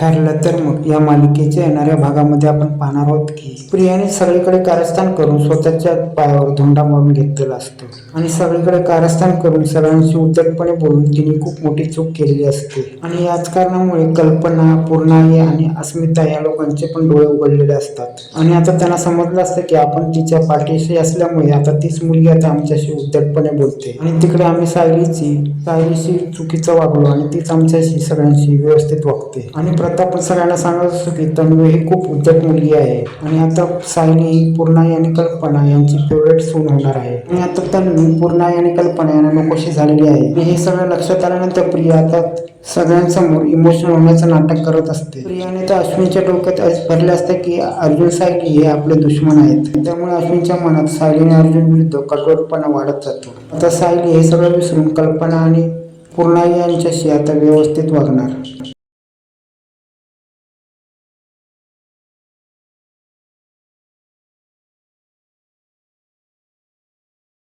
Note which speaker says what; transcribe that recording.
Speaker 1: ठरलं तर मग या मालिकेच्या येणाऱ्या भागामध्ये आपण पाहणार आहोत की प्रियाने सगळीकडे कारस्थान करून स्वतःच्या पायावर धोंडा मारून घेतलेला असतो. आणि सगळीकडे कारस्थान करून सगळ्यांशी उद्धटपणे बोलून तिने खूप मोठी चूक केलेली असते. आणि याच कारणामुळे कल्पना पूर्णाई आणि अस्मिता या लोकांचे पण डोळे उघडलेले असतात. आणि आता त्यांना समजलं असतं की आपण तिच्या पाठीशी असल्यामुळे आता तीच मुलगी आता आमच्याशी उद्धटपणे बोलते. आणि तिकडे आम्ही सायलीची सायलीशी चुकीचं वागलो आणि तीच आमच्याशी सगळ्यांशी व्यवस्थित वागते. आणि प्रताप आपण सगळ्यांना सांगत असतो की तन्वी ही खूप उद्धट मुलगी आहे. आणि आता सायली ही पूर्णा आणि कल्पना यांची फेवरेट सून होणार आहे. आणि आता तन्वी पूर्णा आणि कल्पना यांना नकोशी झालेली आहे. हे सगळं लक्षात आल्यानंतर प्रिया आता सगळ्यांसमोर इमोशनल होण्याचं नाटक करत असते. प्रियाने तर अश्विनच्या डोक्यात भरले असते की अर्जुन सायली हे आपले दुश्मन आहेत. त्यामुळे अश्विनच्या मनात सायलीने अर्जुन विरुद्ध कठोरपणा वाढत जातो. आता सायली हे सगळं विसरून कल्पना आणि पूर्णाई यांच्याशी आता व्यवस्थित वागणार.